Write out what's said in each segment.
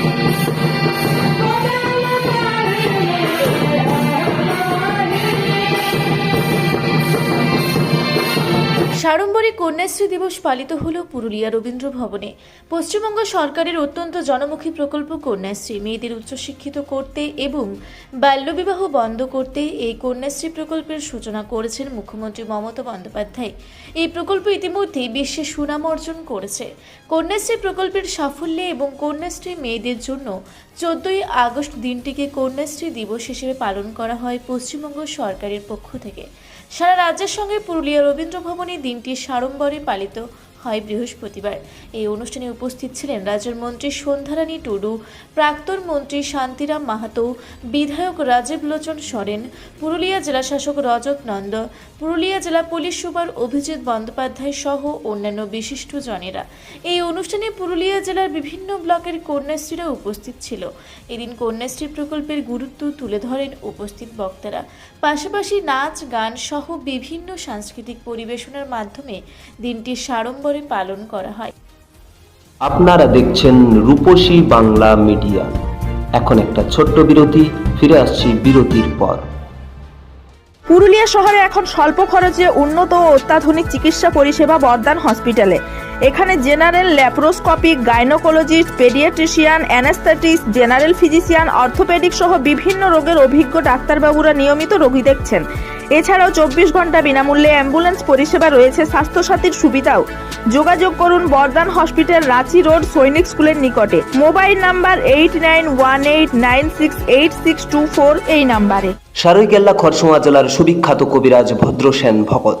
Thank you. সাড়ম্বরে কন্যাশ্রী দিবস পালিত হল পুরুলিয়া রবীন্দ্র ভবনে। পশ্চিমবঙ্গ সরকারের অত্যন্ত জনমুখী প্রকল্প কন্যাশ্রী। মেয়েদের উচ্চশিক্ষিত করতে এবং বাল্যবিবাহ বন্ধ করতে এই কন্যাশ্রী প্রকল্পের সূচনা করেছেন মুখ্যমন্ত্রী মমতা বন্দ্যোপাধ্যায়। এই প্রকল্প ইতিমধ্যেই বিশ্বে সুনাম অর্জন করেছে। কন্যাশ্রী প্রকল্পের সাফল্যে এবং কন্যাশ্রী মেয়েদের জন্য চোদ্দই আগস্ট দিনটিকে কন্যাশ্রী দিবস হিসেবে পালন করা হয় পশ্চিমবঙ্গ সরকারের পক্ষ থেকে। সারা রাজ্যের সঙ্গে পুরুলিয়া রবীন্দ্র ভবনে দিনটি সাড়ম্বরে পালিত হয় বৃহস্পতিবার। এই অনুষ্ঠানে উপস্থিত ছিলেন রাজ্যের মন্ত্রী সন্ধ্যারানী টুডু, প্রাক্তন মন্ত্রী শান্তিরাম মাহাতো, বিধায়ক রাজীব লোচন সরেন, পুরুলিয়া জেলা শাসক রজত নন্দ, পুরুলিয়া জেলা পুলিশ সুপার অভিজিৎ বন্দ্যোপাধ্যায় সহ অন্যান্য বিশিষ্ট জনেরা। এই অনুষ্ঠানে পুরুলিয়া জেলার বিভিন্ন ব্লকের কন্যাশ্রীরা উপস্থিত ছিল। এদিন কন্যাশ্রী প্রকল্পের গুরুত্ব তুলে ধরেন উপস্থিত বক্তারা। পাশাপাশি নাচ, গান সহ বিভিন্ন সাংস্কৃতিক পরিবেশনার মাধ্যমে দিনটি সাড়ম্বরে পালন করা হয়। আপনারা দেখছেন রূপসী বাংলা মিডিয়া। এখন একটা ছোট্ট বিরতি ফিরে আসছি বিরতির পর। পুরুলিয়া শহরে এখন স্বল্প খরচে উন্নত ও অত্যাধুনিক চিকিৎসা পরিষেবা বর্দান হসপিটালে। এখানে general laparoscopic gynaecologist paediatrician anaesthetist general physician orthopaedic সহ বিভিন্ন রোগের অভিজ্ঞ ডাক্তারবাবুরা নিয়মিত রোগী দেখছেন। এছাড়াও চব্বিশ ঘণ্টা বিনামূল্যে অ্যাম্বুলেন্স পরিষেবা রয়েছে, স্বাস্থ্যসাথীর সুবিধাও। যোগাযোগ করুন বর্দান হসপিটাল, রাঁচি রোড, সৈনিক স্কুলের নিকটে। Mobile number eight nine one eight nine six eight six two four এই নাম্বারে। সারৈকেল্লা খরসোয়া জেলার সুবিখ্যাত কবিরাজ Bhadrasen Bhagat.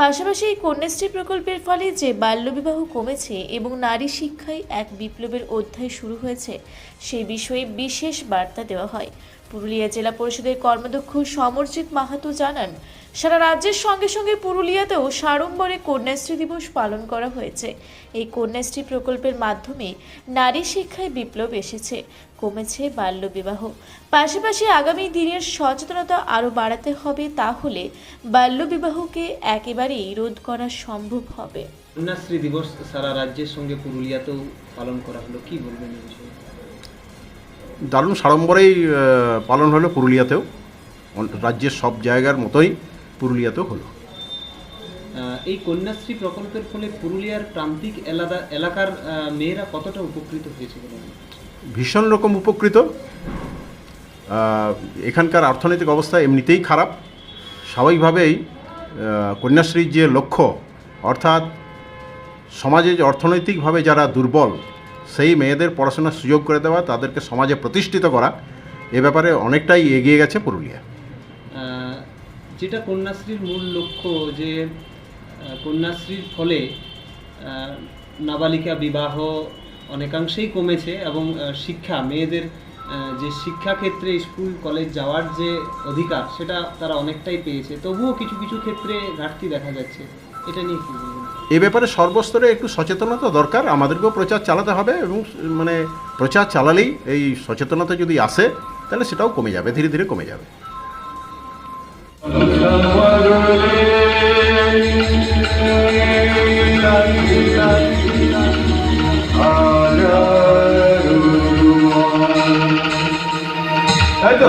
পাশাপাশি এই কন্যাশ্রী প্রকল্পের ফলে যে বাল্যবিবাহ কমেছে এবং নারী শিক্ষায় এক বিপ্লবের অধ্যায় শুরু হয়েছে, সেই বিষয়ে বিশেষ বার্তা দেওয়া হয়। পুরুলিয়া জেলা পরিষদের কর্মদক্ষ সমরজিৎ মাহাতো জানান, সারা রাজ্যের সঙ্গে সঙ্গে পুরুলিয়াতেও সাড়ম্বরে কন্যাশ্রী দিবস পালন করা হয়েছে। এই কন্যাশ্রী প্রকল্পের মাধ্যমে নারী শিক্ষায় বিপ্লব এসেছে, কমেছে বাল্যবিবাহ পাশাপাশি আগামী দিনের সচেতনতা আরও বাড়াতে হবে তাহলে বাল্যবিবাহকে একেবারেই রোধ করা সম্ভব হবে। কন্যাশ্রী দিবস সারা রাজ্যের সঙ্গে পুরুলিয়াতেও পালন করা হলো, কি বলবেন দারুণ সাড়ম্বরেই পালন হলো পুরুলিয়াতেও। রাজ্যের সব জায়গার মতোই পুরুলিয়াতেও হলো। এই কন্যাশ্রী প্রকল্পের ফলে পুরুলিয়ার প্রান্তিক এলাকা এলাকার মেয়েরা কতটা উপকৃত হয়েছে? ভীষণ রকম উপকৃত। এখানকার অর্থনৈতিক অবস্থা এমনিতেই খারাপ। স্বাভাবিকভাবেই কন্যাশ্রীর যে লক্ষ্য অর্থাৎ সমাজে যে অর্থনৈতিকভাবে যারা দুর্বল সেই মেয়েদের পড়াশোনার সুযোগ করে দেওয়া, তাদেরকে সমাজে প্রতিষ্ঠিত করা, এ ব্যাপারে অনেকটাই এগিয়ে গেছে পুরুলিয়া। যেটা কন্যাশ্রীর মূল লক্ষ্য যে কন্যাশ্রীর ফলে নাবালিকা বিবাহ অনেকাংশেই কমেছে এবং শিক্ষা, মেয়েদের যে শিক্ষাক্ষেত্রে স্কুল, কলেজ যাওয়ার যে অধিকার, সেটা তারা অনেকটাই পেয়েছে। তবুও কিছু কিছু ক্ষেত্রে ঘাটতি দেখা যাচ্ছে। এটা নিয়ে এ ব্যাপারে সর্বস্তরে একটু সচেতনতা দরকার। আমাদেরকেও প্রচার চালাতে হবে এবং মানে প্রচার চালালেই এই সচেতনতা যদি আসে তাহলে সেটাও কমে যাবে ধীরে ধীরে কমে যাবে। তাই তো?